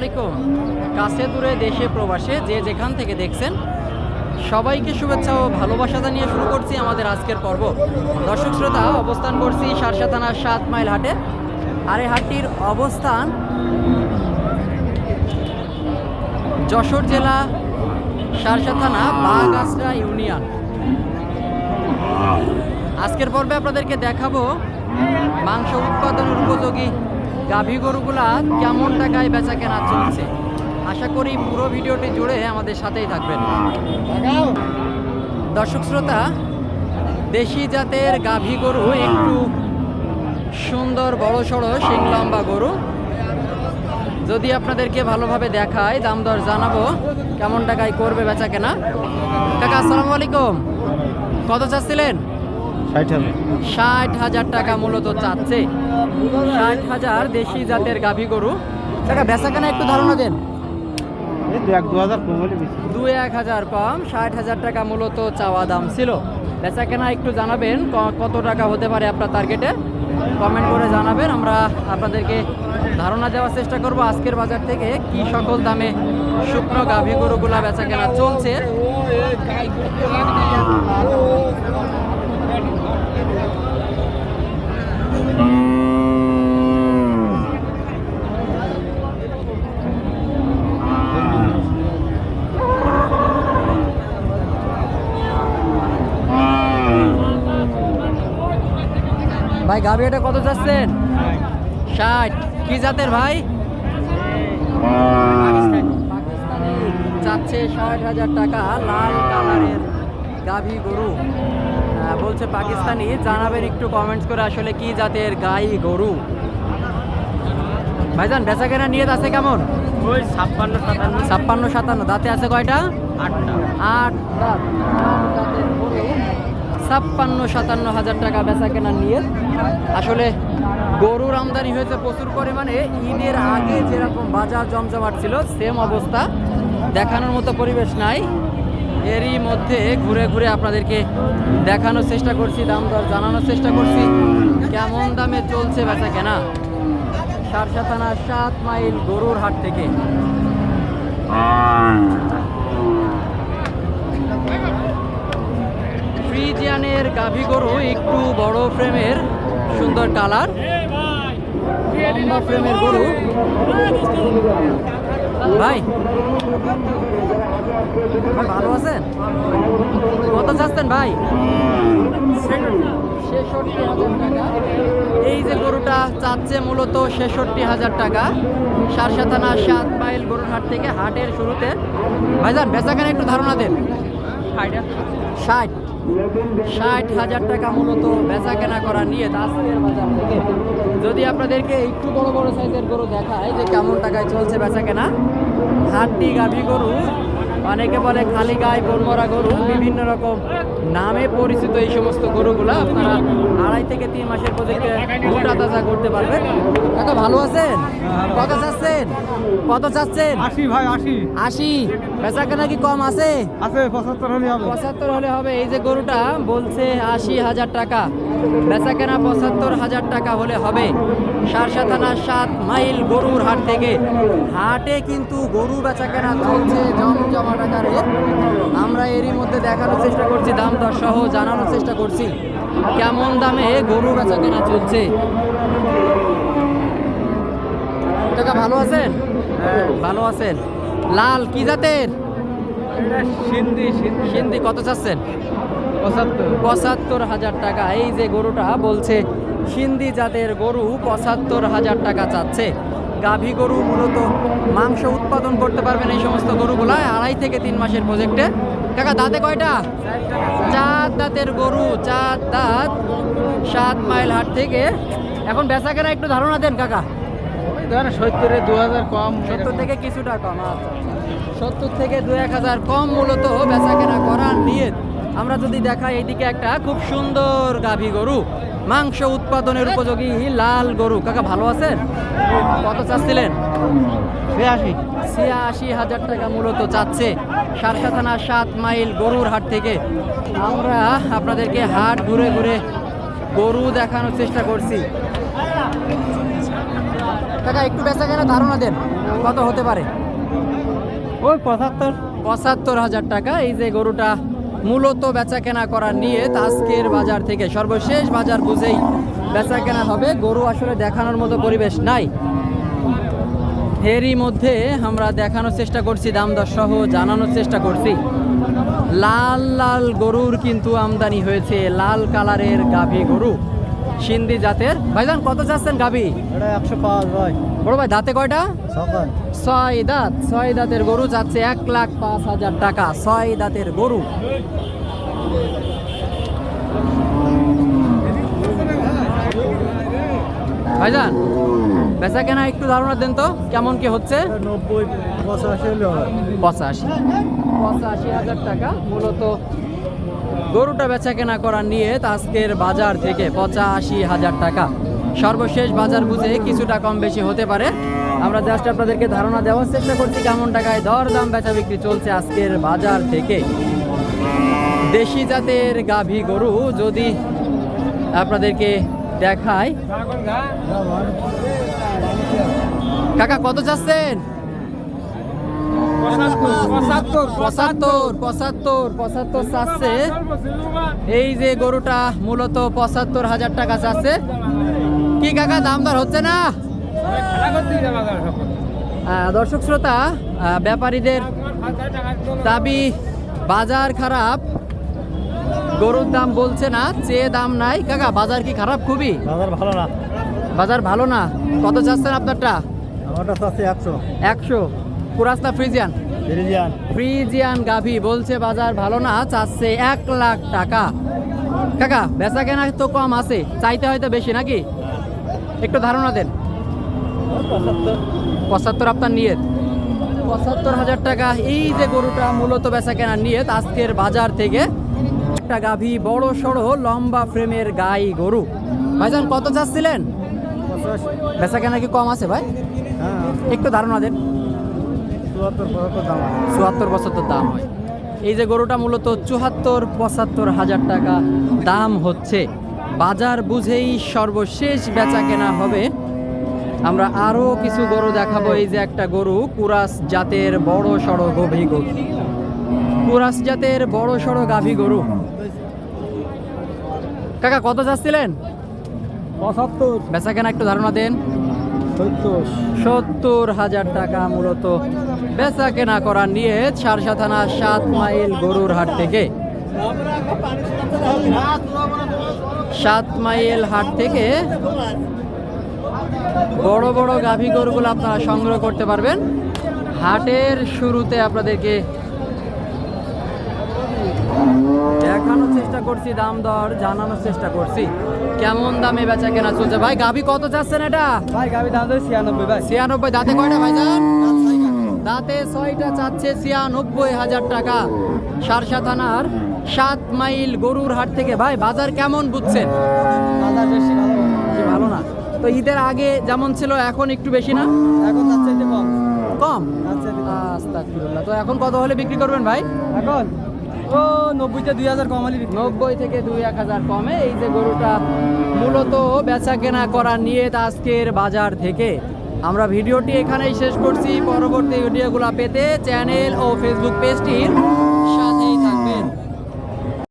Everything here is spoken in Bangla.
আলাইকুম। কাছে দূরে দেশে প্রবাসে যে যেখান থেকে দেখছেন, সবাইকে শুভেচ্ছা ও ভালোবাসা জানিয়ে শুরু করছি আমাদের আজকের পর্ব। দর্শক শ্রোতা, অবস্থান করছি সারসা থানার সাত মাইল হাটে। আর এই হাটটির অবস্থান যশোর জেলা সারসা থানা বাগাসরা ইউনিয়ন। আজকের পর্বে আপনাদেরকে দেখাবো মাংস উৎপাদনের উপযোগী গাভী গরুগুলা কেমন টাকায় বেচা কেনা চলছে? আশা করি পুরো ভিডিওটি জুড়ে আমাদের সাথেই থাকবেন। দর্শক শ্রোতা দেশি জাতের গাভী গরু একটু সুন্দর বড় সড়ো শিং লম্বা গরু। যদি আপনাদেরকে ভালোভাবে দেখায় দাম দর জানাব কেমন টাকায় করবে বেচা কেনা। কাকা আসসালামু আলাইকুম। কত চাচ্ছিলেন? ষাট হাজার। ষাট হাজার টাকা মূলত চাচ্ছে। ষাট হাজার দেশি জাতের গাভী গরু। টাকা বেচা কেনা একটু ধারণা দেন। দু এক হাজার কম হলে বেশি। দু এক হাজার কম ষাট হাজার টাকা মূলত চাওয়া দাম ছিল। বেচা কেনা একটু জানাবেন কত টাকা হতে পারে আপনার টার্গেটে কমেন্ট করে জানাবেন আমরা আপনাদেরকে ধারণা দেওয়ার চেষ্টা করব আজকের বাজার থেকে কি সকল দামে শুকনো গাভী গরুগুলা বেচা কেনা চলছে। ভাই গাভী এটা কত চাচ্ছেন ষাট। কি জাতের ভাই? পাকিস্তানি। চাচ্ছে ষাট হাজার টাকা লাল কালারের গাভী গরু। বলছে পাকিস্তানি জানাবেন একটু কমেন্টস করে আসলে কি জাতের গাই গরু। ভাইজান বেচা কেনা নিয়ে আছে কেমন? ওই ছাপ্পান্ন সাতান্ন। ছাপ্পান্ন সাতান্ন। দাঁতে আছে কয়টা? আটটা। আট দাঁত। ছাপ্পান্ন সাতান্ন হাজার টাকা বেচা কেনা নিয়ে আসলে গরুর আমদানি হয়েছে প্রচুর পরিমাণে। ঈদের আগে যেরকম বাজার জমজমাট ছিল, সেম অবস্থা। দেখানোর মতো পরিবেশ নাই। এরই মধ্যে ঘুরে ঘুরে আপনাদেরকে দেখানোর চেষ্টা করছি, দাম দর জানানোর চেষ্টা করছি। কেমন দামে চলছে বেচা কেনা? সারসা থানার সাত মাইল গরুর হাট থেকে। ফ্রিজিয়ানের গাভী গরু একটু বড় ফ্রেমের। সুন্দর কালার। ফ্রেমের গরু। ভাই ভালো আছেন? কত চাচ্ছেন ভাই? ছেষট্টি এই যে গরুটা চাচ্ছে মূলত ছেষট্টি হাজার টাকা। সারসা থানা সাত মাইল গরুর হাট থেকে হাটের শুরুতে। ভাইজান, বেচাকেনা একটু ধারণা দেন। ষাট। ষাট হাজার টাকা মূলত বেচা কেনা করা নিয়ে আজকের বাজার থেকে। যদি আপনাদেরকে একটু বড় বড় সাইজের গরু দেখায় যে কেমন টাকায় চলছে বেচা কেনা, হাড্ডি, গাভী গরু অনেকে বলে খালি গায়ে বনমরা গরু বিভিন্ন রকম নামে পরিচিত এই সমস্ত গরুগুলো আপনারা আড়াই থেকে তিন মাসের প্রজেক্টে মোটা তাজা করতে পারবেন। কাকা ভালো আছেন? কত চাচ্ছেন? কত চাচ্ছেন? আশি ভাই আশি। আশি? বেচা কেনা কি কম আছে? আছে পঁচাত্তর হলে হবে। পঁচাত্তর হলে হবে। এই যে গরুটা বলছে আশি হাজার টাকা। বেচা কেনা পঁচাত্তর হাজার টাকা হলে হবে। সারসা থানার সাত মাইল গরুর হাট থেকে। হাটে কিন্তু গরু বেচা কেনা চলছে টাকারে আমরা এরই মধ্যে দেখানোর চেষ্টা করছি দাম দর সহ জানানোর চেষ্টা করছি। কেমন দামে গরু বেচা কেনা চলছে? টাকা ভালো আছেন? ভালো আছেন। লাল কি জাতের? সিন্ধি। সিন্ধি কত চাচ্ছেন? পঁচাত্তর। পঁচাত্তর হাজার টাকা। এই যে গরুটা বলছে সিন্ধি জাতের গরু পঁচাত্তর হাজার টাকা চাচ্ছে। গাভী গরু মূলত মাংস উৎপাদন করতে পারবেন এই সমস্ত গরুগুলা আড়াই থেকে তিন মাসের প্রজেক্টে কাকা দাঁতে কয়টা? চার দাঁতের গরু চার দাঁত সাত মাইল হাট থেকে। এখন বেচা কেনা একটু ধারণা দেন কাকা। সত্তরে দু হাজার কম। সত্তর থেকে কিছুটা কম আচ্ছা। সত্তর থেকে দু এক হাজার কম মূলত বেচা কেনা করার নিয়ে আমরা যদি দেখাই এইদিকে একটা খুব সুন্দর গাভী গরু। মাংস উৎপাদনের উপযোগী লাল গরু। কাকা ভালো আছেন? কত চাচ্ছিলেন? ছিয়াশি। ছিয়াশি হাজার টাকা মূলত চাচ্ছে সারসা থানা সাত মাইল গরুর হাট থেকে। আমরা আপনাদেরকে হাট ঘুরে ঘুরে গরু দেখানোর চেষ্টা করছি। কাকা একটু বেচা কেনা ধারণা দেন কত হতে পারে? ওই পঁচাত্তর। পঁচাত্তর হাজার টাকা এই যে গরুটা মূলত বেচা কেনা করার নিয়ে আজকের বাজার থেকে। সর্বশেষ বাজার বুঝেই বেচা কেনা হবে। গরু আসলে দেখানোর মতো পরিবেশ নাই। এরই মধ্যে আমরা দেখানোর চেষ্টা করছি দাম দর সহ জানানোর চেষ্টা করছি। লাল লাল গরুর কিন্তু আমদানি হয়েছে। লাল কালারের গাভী গরু। সিন্ধি জাতের। ভাইজান কত চাচ্ছেন এটা একশো পাঁচ ভাই। বড় ভাই দাঁতে কয়টা? ছয়। দাঁত। ছয় দাঁতের গরু যাচ্ছে এক লাখ পাঁচ হাজার টাকা। ছয় দাঁতের গরু। ভাইজান বেচা কেনা একটু ধারণা দেন তো কেমন কি হচ্ছে? নব্বই পঁচাশি পঁচাশি। পঁচাশি হাজার টাকা মূলত গরুটা বেচা কেনা করার নিয়ে আজকের বাজার থেকে পঁচাশি হাজার টাকা। সর্বশেষ বাজার বুঝে কিছুটা কম বেশি হতে পারে। আমরা জাস্ট আপনাদেরকে ধারণা দেওয়ার চেষ্টা করছি কেমন টাকায় দর দাম বেচা বিক্রি চলছে আজকের বাজার থেকে। দেশি জাতের গাভী গরু যদি আপনাদেরকে দেখায় কাকা, কত চাচ্ছেন? পঁচাত্তর পঁচাত্তর পঁচাত্তর পঁচাত্তর চাচ্ছে। এই যে গরুটা মূলত পঁচাত্তর হাজার টাকা চাচ্ছে। কি কাকা দাম দর হচ্ছে না? দর্শক শ্রোতা ব্যাপারীদের দাবি বাজার খারাপ। গরুর দাম বলছে না চেয়ে দাম নাই। কাকা বাজার কি খারাপ খুবই? বাজার ভালো না। বাজার ভালো না। কত চাচ্ছেন আপনারটা? আমারটা চাচ্ছে একশো। একশো। কুরাস্তা ফ্রিজিয়ান? ফিরিজিয়ান। ফ্রিজিয়ান গাভি বলছে বাজার ভালো না চাচ্ছে এক লাখ টাকা। কাকা বেচা কেনা তো কম আছে চাইতে হয়তো বেশি নাকি? একটু ধারণা দেন। পঁচাত্তর আপনার নিয়ত পঁচাত্তর হাজার টাকা এই যে গরুটা মূলত বেচা কেনার নিয়ত আজকের বাজার থেকে একটা গাভী বড় সড়ো লম্বা ফ্রেমের গাই গরু। ভাইজান কত চাচ্ছিলেন? বেচা কেনা কি কম আছে ভাই? হ্যাঁ। একটু ধারণা দেন। চুয়াত্তর পঁচাত্তর দাম দাম হয়। এই যে গরুটা মূলত চুয়াত্তর পঁচাত্তর হাজার টাকা দাম হচ্ছে। বাজার বুঝেই সর্বশেষ বেচা কেনা হবে। আমরা আরও কিছু গরু দেখাবো। এই যে একটা গরু কুরাস জাতের বড় সড়ো গভী গরু। কুরাস জাতের বড় সড়ো গাভী গরু। কাকা কত যাচ্ছিলেন পঁচাত্তর। বেচা কেনা একটু ধারণা দেন। সত্তর হাজার টাকা মূলত বেচা কেনা করার নিয়ে সারসা থানা সাত মাইল গরুর হাট থেকে। সাত মাইল হাট থেকে বড় বড় গাভী গরুগুলো আপনারা সংগ্রহ করতে পারবেন। হাটের শুরুতে আপনাদেরকে দেখানোর চেষ্টা করছি দাম দর জানানোর চেষ্টা করছি। কেমন দামে বেচা কেনা চলছে? ভাই গাভী কত চাচ্ছেন এটা? ভাই গাবি দাম ছিয়ানব্বই ভাই। ছিয়ানব্বই দাঁতে কয়টা ভাইজান দাঁতে ছয়টা চাচ্ছে ছিয়ানব্বই হাজার টাকা। সারসা থানার সাত মাইল গরুর হাট থেকে। ভাই বাজার কেমন বুঝছেন? বাজার বেশি ভালো। ভালো না। তো ঈদের আগে যেমন ছিল এখন একটু বেশি না? এখন তার চাইতে কম। কম? চাইতে তো এখন কত হলে বিক্রি করবেন ভাই? এখন ও নব্বইতে দুই হাজার নব্বই থেকে দুই এক হাজার কমে এই যে গরুটা মূলত করার নিয়ে বাজার থেকে। আমরা ভিডিওটি এখানেই শেষ করছি। পরবর্তী ভিডিওগুলো পেতে চ্যানেল ও ফেসবুক পেজটির